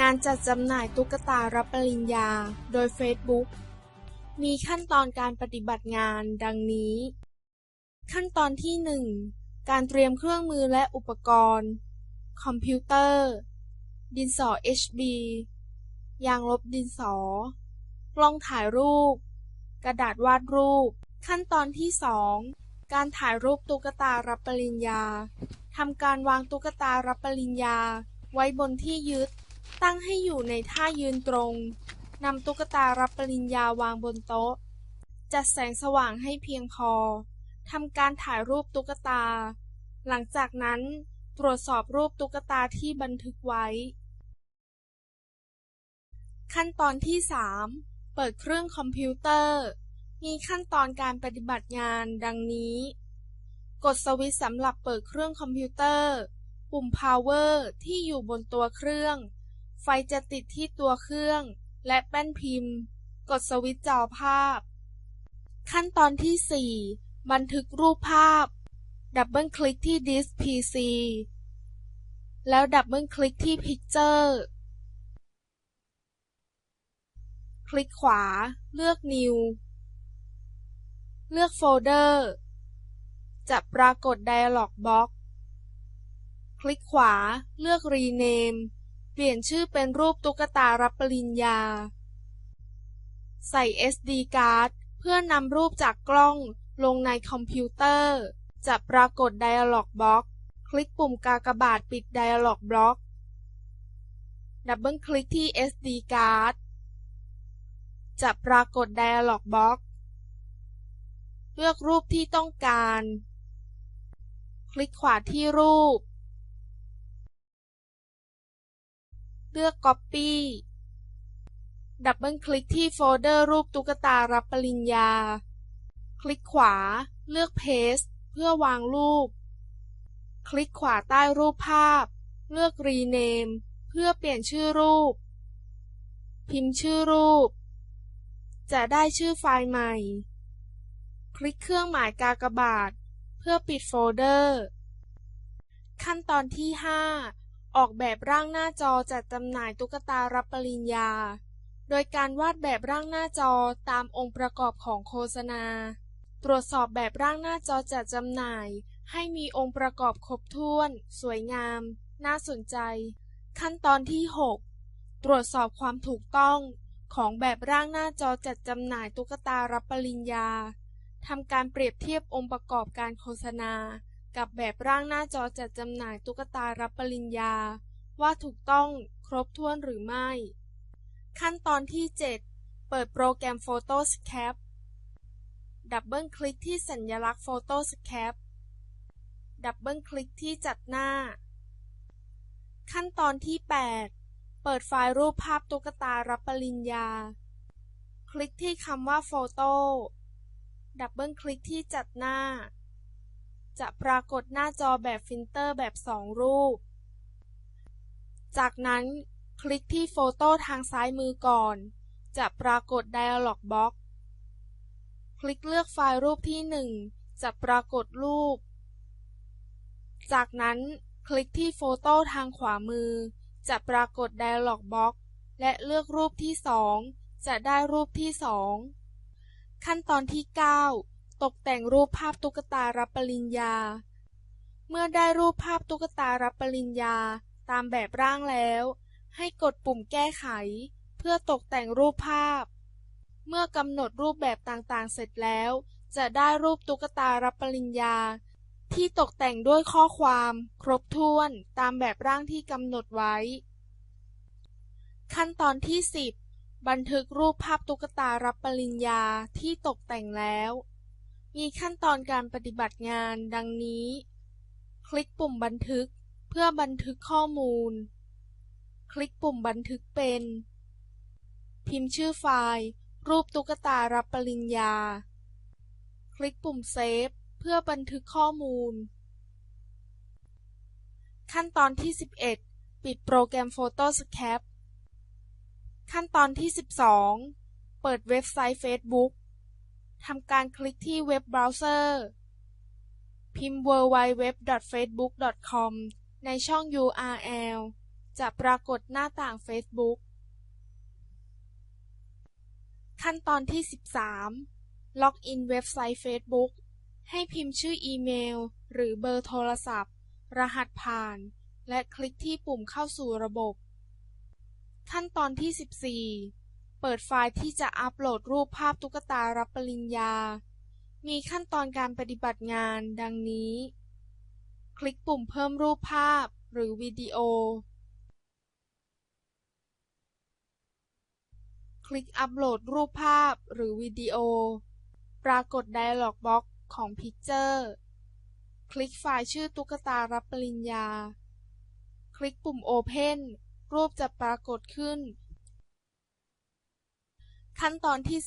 งานจัดจำหน่ายตุ๊กตารับปริญญา โดย Facebook มีขั้นตอนการปฏิบัติงานดังนี้ ขั้นตอนที่ 1 การเตรียมเครื่องมือและอุปกรณ์ คอมพิวเตอร์ ดินสอ HB ยางลบดินสอ กล้องถ่ายรูป กระดาษวาดรูป ขั้นตอนที่ 2 การถ่ายรูปตุ๊กตารับปริญญาทำการวางตุ๊กตารับปริญญา ไว้บนที่ยึด ตั้งให้อยู่ในท่ายืนตรง นำตุ๊กตารับปริญญาวางบนโต๊ะ จัดแสงสว่างให้เพียงพอ ทำการถ่ายรูปตุ๊กตา หลังจากนั้นตรวจสอบรูปตุ๊กตาที่บันทึกไว้ ขั้นตอนที่ 3 เปิดเครื่องคอมพิวเตอร์ มีขั้นตอนการปฏิบัติงานดังนี้ กดสวิตช์สำหรับเปิดเครื่องคอมพิวเตอร์ ปุ่ม power ที่อยู่บนตัวเครื่อง ไฟจะติดที่ตัวเครื่อง และแป้นพิมพ์ กดสวิตช์จอภาพ ขั้นตอนที่ 4 บันทึกรูปภาพ ดับเบิลคลิกที่ Disk PC แล้วดับเบิลคลิกที่ Picture คลิกขวา เลือก New เลือกโฟลเดอร์ จะปรากฏ Dialog Box คลิกขวา เลือก Rename เปลี่ยนชื่อเป็นรูปตุ๊กตารับปริญญา ใส่ SD card เพื่อนำรูปจากกล้องลงในคอมพิวเตอร์ จะปรากฏ Dialog Box คลิกปุ่มกากบาทปิด Dialog Box ดับเบิลคลิกที่ SD card จะปรากฏ Dialog Box เลือกรูปที่ต้องการ คลิกขวาที่รูป เลือก Copy ดับเบิลคลิกที่โฟลเดอร์รูปตุ๊กตารับปริญญา คลิกขวา เลือก Paste เพื่อวางรูป คลิกขวาใต้รูปภาพ เลือก Rename เพื่อเปลี่ยนชื่อรูป พิมพ์ชื่อรูป จะได้ชื่อไฟล์ใหม่ คลิกเครื่องหมายกากบาท เพื่อปิดโฟลเดอร์ ขั้นตอนที่ 5 ออกแบบร่างหน้าจอจัดจำหน่ายตุ๊กตารับปริญญา โดยการวาดแบบร่างหน้าจอตามองค์ประกอบของโฆษณา ตรวจสอบแบบร่างหน้าจอจัดจำหน่าย ให้มีองค์ประกอบครบถ้วน สวยงาม น่าสนใจ ขั้นตอนที่ 6 ตรวจสอบความถูกต้อง ของแบบร่างหน้าจอจัดจำหน่ายตุ๊กตารับปริญญาทำการเปรียบเทียบองค์ประกอบการโฆษณา กับแบบร่างหน้าจอจัดจำหน่ายตุ๊กตารับปริญญา ว่าถูกต้องครบถ้วนหรือไม่ ขั้นตอนที่ 7 เปิดโปรแกรม Photoscape ดับเบิลคลิกที่สัญลักษณ์ Photoscape ดับเบิลคลิกที่จัดหน้า ขั้นตอนที่ 8 เปิดไฟล์รูปภาพตุ๊กตารับปริญญา คลิกที่คำว่าโฟโต้ดับเบิลคลิกที่จัดหน้า จะปรากฏหน้าจอแบบฟิลเตอร์แบบ 2 รูป จากนั้นคลิกที่โฟโต้ทางซ้ายมือก่อน จะปรากฏ Dialog Box คลิกเลือกไฟล์รูปที่ 1 จะปรากฏรูป จากนั้นคลิกที่โฟโต้ทางขวามือ จะปรากฏ Dialog Box และเลือกรูปที่ 2 จะได้รูปที่ 2 ขั้นตอนที่ 9 ตกแต่งรูปภาพตุ๊กตารับปริญญา เมื่อได้รูปภาพตุ๊กตารับปริญญาตามแบบร่างแล้ว ให้กดปุ่มแก้ไข เพื่อตกแต่งรูปภาพ เมื่อกำหนดรูปแบบต่างๆ เสร็จแล้ว จะได้รูปตุ๊กตารับปริญญา ที่ตกแต่งด้วยข้อความ ครบถ้วนตามแบบร่างที่กำหนดไว้ ขั้นตอนที่ 10 บันทึกรูปภาพตุ๊กตารับปริญญาที่ตกแต่งแล้ว มีขั้นตอนการปฏิบัติงานดังนี้ คลิกปุ่มบันทึกเพื่อบันทึกข้อมูล คลิกปุ่มบันทึกเป็น พิมพ์ชื่อไฟล์ รูปตุ๊กตารับปริญญา คลิกปุ่มเซฟเพื่อบันทึกข้อมูล ขั้นตอนที่ 11 ปิดโปรแกรม Photoscap ขั้นตอนที่ 12 เปิดเว็บไซต์ Facebook ทำการคลิกที่เว็บเบราว์เซอร์ พิมพ์ www.facebook.com ในช่อง URL จะปรากฏหน้าต่าง Facebook ขั้นตอนที่ 13 ล็อกอินเว็บไซต์ Facebook ให้พิมพ์ชื่ออีเมล หรือเบอร์โทรศัพท์ รหัสผ่าน และคลิกที่ปุ่มเข้าสู่ระบบ ขั้นตอนที่ 14 เปิดไฟล์ที่จะอัปโหลดรูปภาพตุ๊กตารับปริญญา มีขั้นตอนการปฏิบัติงานดังนี้ คลิกปุ่มเพิ่มรูปภาพหรือวิดีโอ คลิกอัปโหลดรูปภาพหรือวิดีโอ ปรากฏ Dialog Box ของ Picture คลิกไฟล์ชื่อตุ๊กตารับปริญญา คลิกปุ่ม Open รูปจะปรากฏขึ้น ขั้นตอนที่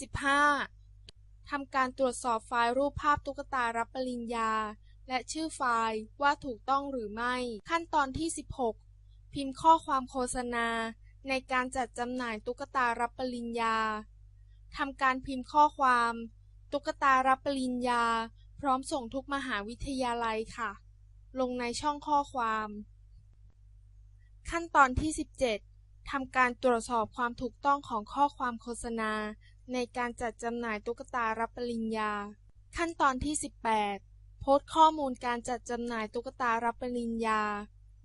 15ทำการตรวจสอบไฟล์รูปภาพตุ๊กตารับปริญญา และชื่อไฟล์ว่าถูกต้องหรือไม่ ขั้นตอนที่ 16 พิมพ์ข้อความโฆษณา ในการจัดจำหน่ายตุ๊กตารับปริญญาทำการพิมพ์ข้อความ ตุ๊กตารับปริญญา พร้อมส่งทุกมหาวิทยาลัยค่ะ ลงในช่องข้อความ ขั้นตอนที่ 17 ทำการตรวจสอบความถูกต้องของข้อความโฆษณา ในการจัดจำหน่ายตุ๊กตารับปริญญา ขั้นตอนที่ 18 โพสต์ข้อมูลการจัดจำหน่ายตุ๊กตารับปริญญา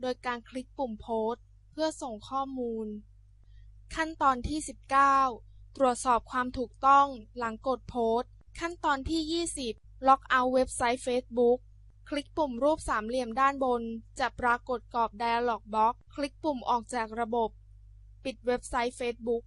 โดยการคลิกปุ่มโพสต์ เพื่อส่งข้อมูล ขั้นตอนที่ 19 ตรวจสอบความถูกต้องหลังกดโพสต์ ขั้นตอนที่ 20 ล็อกเอาเว็บไซต์ Facebook คลิกปุ่มรูปสามเหลี่ยมด้านบน จะปรากฏกรอบ Dialog Box คลิกปุ่มออกจากระบบ ปิดเว็บไซต์ Facebook